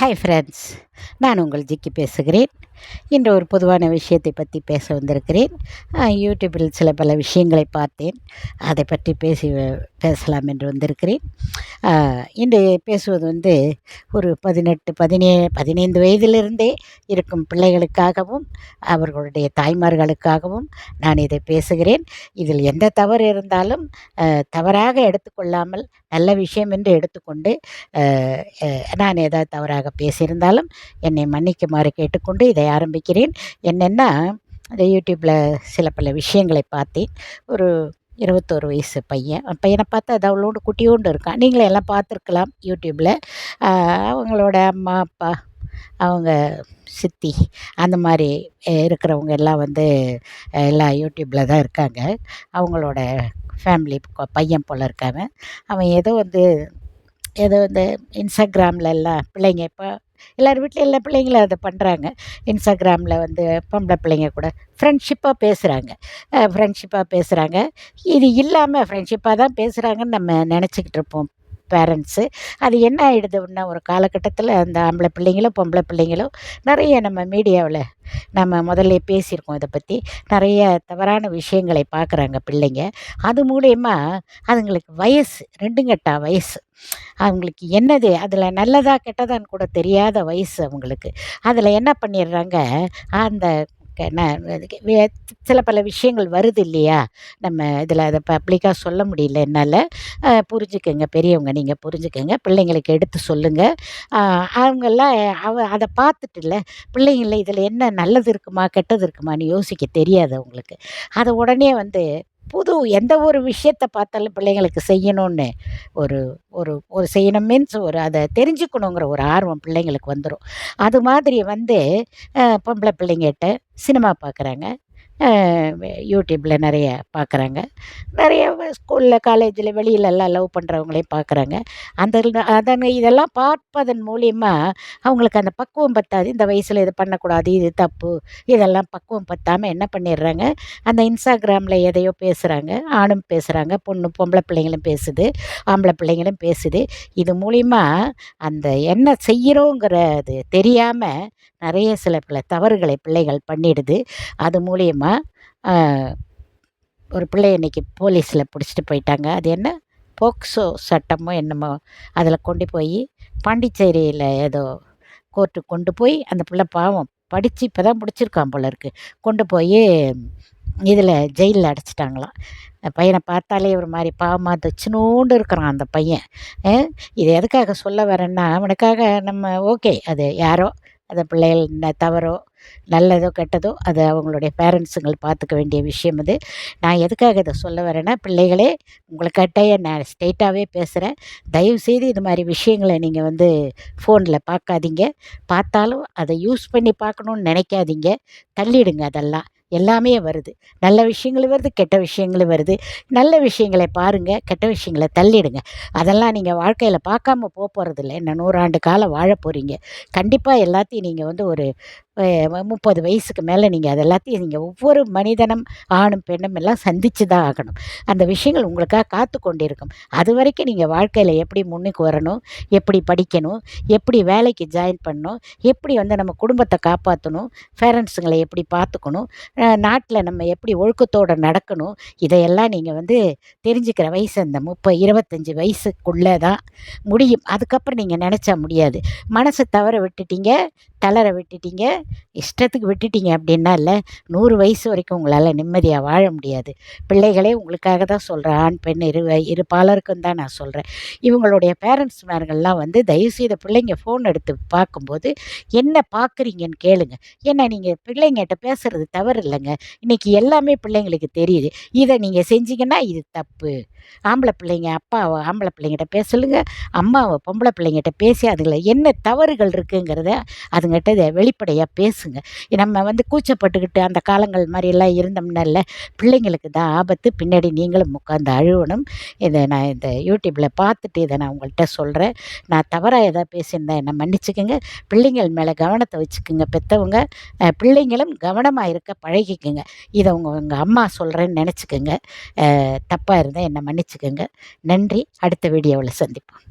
Hi friends நான் உங்கள் ஜிக்கி பேசுகிறேன். இன்று ஒரு பொதுவான விஷயத்தை பற்றி பேச வந்திருக்கிறேன். யூடியூப்பில் சில பல விஷயங்களை பார்த்தேன். அதை பற்றி பேசி பேசலாம் என்று வந்திருக்கிறேன். இன்று பேசுவது வந்து ஒரு பதினெட்டு பதினே பதினைந்து வயதிலிருந்தே இருக்கும் பிள்ளைகளுக்காகவும் அவர்களுடைய தாய்மார்களுக்காகவும் நான் இதை பேசுகிறேன். இதில் எந்த தவறு இருந்தாலும் தவறாக எடுத்துக்கொள்ளாமல் நல்ல விஷயம் என்று எடுத்துக்கொண்டு நான் ஏதாவது தவறாக பேசியிருந்தாலும் என்னை மன்னிக்குமாறு கேட்டுக்கொண்டு இதை ஆரம்பிக்கிறேன். என்னென்னா இந்த யூடியூப்பில் சில பல விஷயங்களை பார்த்தேன். ஒரு இருபத்தோரு வயசு பையன். பையனை பார்த்தா அது அவ்வளோண்டு குட்டியோண்டு இருக்கான். நீங்களே எல்லாம் பார்த்துருக்கலாம் யூடியூப்பில் அவங்களோட அம்மா அப்பா அவங்க சித்தி அந்த மாதிரி இருக்கிறவங்க எல்லாம் வந்து எல்லாம் யூடியூப்பில் தான் இருக்காங்க. அவங்களோட ஃபேமிலி பையன் போல் இருக்காவன். அவன் ஏதோ வந்து ஏதோ இந்த இன்ஸ்டாகிராமில் எல்லாம் பிள்ளைங்க இப்போ எல்லோர் வீட்லேயும் எல்லா பிள்ளைங்களும் அதை பண்ணுறாங்க இன்ஸ்டாகிராமில் வந்து பொம்பளை பிள்ளைங்க கூட ஃப்ரெண்ட்ஷிப்பாக பேசுகிறாங்க ஃப்ரெண்ட்ஷிப்பாக பேசுகிறாங்க இது இல்லாமல் ஃப்ரெண்ட்ஷிப்பாக தான் பேசுகிறாங்கன்னு நம்ம நினச்சிக்கிட்டு இருப்போம். பேரண்ட்ஸு அது என்ன ஆகிடுதுன்னா ஒரு காலகட்டத்தில் அந்த ஆம்பளை பிள்ளைங்களும் பொம்பளை பிள்ளைங்களும் நிறைய நம்ம மீடியாவில் நம்ம முதல்ல பேசியிருக்கோம் இதை பற்றி நிறைய தவறான விஷயங்களை பார்க்குறாங்க பிள்ளைங்க. அது மூலயமா அதுங்களுக்கு வயசு ரெண்டுங்கட்டா வயசு. அவங்களுக்கு என்னது? அதில் நல்லதா கெட்டதான்னு கூட தெரியாத வயசு அவங்களுக்கு. அதில் என்ன பண்ணிடுறாங்க? அந்த என்ன சில பல விஷயங்கள் வருது இல்லையா? நம்ம இதில் அதை பப்ளிக்காக சொல்ல முடியல என்னால். புரிஞ்சுக்கங்க. பெரியவங்க நீங்கள் புரிஞ்சுக்கங்க. பிள்ளைங்களுக்கு எடுத்து சொல்லுங்கள் அவங்கெல்லாம் அவ அதை பார்த்துட்டு இல்லை பிள்ளைங்கள இதில் என்ன நல்லது இருக்குமா கெட்டது இருக்குமான்னு யோசிக்க தெரியாது அவங்களுக்கு. அதை உடனே வந்து புது எந்த ஒரு விஷயத்த பார்த்தாலும் பிள்ளைங்களுக்கு செய்யணும்னு ஒரு ஒரு ஒரு செய்யணும் மீன்ஸ் ஒரு அதை தெரிஞ்சுக்கணுங்கிற ஒரு ஆர்வம் பிள்ளைங்களுக்கு வந்துடும் அது மாதிரி வந்து பொம்பளை பிள்ளைங்கிட்ட சினிமா பார்க்குறாங்க. யூடியூப்பில் நிறைய பார்க்குறாங்க நிறைய ஸ்கூலில் காலேஜில் வெளியிலெல்லாம் லவ் பண்ணுறவங்களையும் பார்க்குறாங்க அந்த அதன் இதெல்லாம் பார்ப்பதன் மூலிமா அவங்களுக்கு அந்த பக்குவம் பத்தாது. இந்த வயசில் இது பண்ணக்கூடாது இது தப்பு இதெல்லாம் பக்குவம் பத்தாமல் என்ன பண்ணிடுறாங்க அந்த இன்ஸ்டாகிராமில் எதையோ பேசுகிறாங்க ஆணும் பேசுகிறாங்க பொண்ணு பொம்பளை பிள்ளைங்களும் பேசுது ஆம்பளை பிள்ளைங்களும் பேசுது. இது மூலிமா அந்த என்ன செய்கிறோங்கிறது தெரியாமல் நிறைய சில பல தவறுகளை பிள்ளைகள் பண்ணிடுது. அது மூலியமாக ஒரு பிள்ளை இன்றைக்கி போலீஸில் பிடிச்சிட்டு போயிட்டாங்க. அது என்ன? போக்சோ சட்டமோ என்னமோ அதில் கொண்டு போய் பாண்டிச்சேரியில் ஏதோ கோர்ட்டுக்கு கொண்டு போய் அந்த பிள்ளை பாவம் படித்து இப்போ தான் பிடிச்சிருக்கான் போல இருக்குது கொண்டு போய் இதில் ஜெயிலில் அடைச்சிட்டாங்களாம். பையனை பார்த்தாலே ஒரு மாதிரி பாவமாக தச்சுனோண்டு இருக்கிறான் அந்த பையன். இது எதுக்காக சொல்ல வரேன்னா அவனுக்காக நம்ம ஓகே அது யாரோ அந்த பிள்ளைகள் தவறோ நல்லதோ கெட்டதோ அது அவங்களுடைய பேரண்ட்ஸுங்கள் பார்த்துக்க வேண்டிய விஷயம் அது. நான் எதுக்காக இதை சொல்ல வரேன்னா பிள்ளைகளே உங்களுக்கிட்டே நான் ஸ்ட்ரெயிட்டாகவே பேசுகிறேன் தயவுசெய்து இது மாதிரி விஷயங்களை நீங்கள் வந்து ஃபோனில் பார்க்காதீங்க. பார்த்தாலும் அதை யூஸ் பண்ணி பார்க்கணுன்னு நினைக்காதீங்க. தள்ளிடுங்க அதெல்லாம். எல்லாமே வருது. நல்ல விஷயங்களும் வருது கெட்ட விஷயங்களும் வருது. நல்ல விஷயங்களை பாருங்கள் கெட்ட விஷயங்களை தள்ளிடுங்க. அதெல்லாம் நீங்கள் வாழ்க்கையில் பார்க்காம போக போகிறதில்ல என்ன நூறாண்டு காலம் வாழ போகிறீங்க கண்டிப்பாக எல்லாத்தையும் நீங்கள் வந்து ஒரு முப்பது வயசுக்கு மேலே நீங்கள் அது எல்லாத்தையும் நீங்கள் ஒவ்வொரு மனிதனும் ஆணும் பெண்ணும் எல்லாம் சந்தித்து தான் ஆகணும். அந்த விஷயங்கள் உங்களுக்காக காத்து கொண்டிருக்கும். அது வரைக்கும் நீங்கள் வாழ்க்கையில் எப்படி முன்னுக்கு வரணும் எப்படி படிக்கணும் எப்படி வேலைக்கு ஜாயின் பண்ணணும் எப்படி வந்து நம்ம குடும்பத்தை காப்பாற்றணும் பேரண்ட்ஸுங்களை எப்படி பார்த்துக்கணும் நாட்டில் நம்ம எப்படி ஒழுக்கத்தோடு நடக்கணும் இதையெல்லாம் நீங்கள் வந்து தெரிஞ்சுக்கிற வயசு அந்த முப்பது இருபத்தஞ்சி வயசுக்குள்ளே தான் முடியும். அதுக்கப்புறம் நீங்கள் நினச்சா முடியாது. மனசை தவற விட்டுட்டீங்க தளர விட்டுட்டீங்க இஷ்டத்துக்கு விட்டுட்டீங்க அப்படின்னா இல்லை நூறு வயசு வரைக்கும் உங்களால் நிம்மதியாக வாழ முடியாது. பிள்ளைகளே உங்களுக்காக தான் சொல்கிறேன் ஆண் பெண் இரு இரு பாலருக்கும் தான் நான் சொல்கிறேன் இவங்களுடைய பேரண்ட்ஸ்மார்கள்லாம் வந்து தயவுசெய்த பிள்ளைங்க ஃபோன் எடுத்து பார்க்கும்போது என்ன பார்க்குறீங்கன்னு கேளுங்க. ஏன்னா நீங்கள் பிள்ளைங்கிட்ட பேசுகிறது தவறு இல்லைங்க இன்றைக்கி எல்லாமே பிள்ளைங்களுக்கு தெரியுது. இதை நீங்கள் செஞ்சீங்கன்னா இது தப்பு. ஆம்பளை பிள்ளைங்க அப்பாவை ஆம்பளை பிள்ளைங்கிட்ட பேச சொல்லுங்கள் அம்மாவை பொம்பளை பிள்ளைங்கிட்ட பேசி அதுங்கள என்ன தவறுகள் இருக்குங்கிறத அதுங்கிட்ட இதை வெளிப்படையாக பேசுங்க. நம்ம வந்து கூச்சப்பட்டுக்கிட்டு அந்த காலங்கள் மாதிரியெல்லாம் இருந்தோம்னா இல்லை பிள்ளைங்களுக்கு தான் ஆபத்து. பின்னாடி நீங்களும் உட்காந்து அழுவணும். இதை நான் இந்த யூடியூப்பில் பார்த்துட்டு இதை நான் உங்கள்கிட்ட சொல்கிறேன் நான் தவறாக எதாவது பேசியிருந்தேன் என்னை மன்னிச்சுக்கோங்க. பிள்ளைங்கள் மேலே கவனத்தை வச்சுக்கோங்க பெற்றவங்க பிள்ளைங்களும் கவனமாக இருக்க பழைய பழகிக்குங்க இதை உங்கள் உங்கள் அம்மா சொல்கிறேன்னு நினச்சிக்கோங்க. தப்பாக இருந்தால் என்னை மன்னிச்சுக்கோங்க. நன்றி. அடுத்த வீடியோவில் சந்திப்போம்.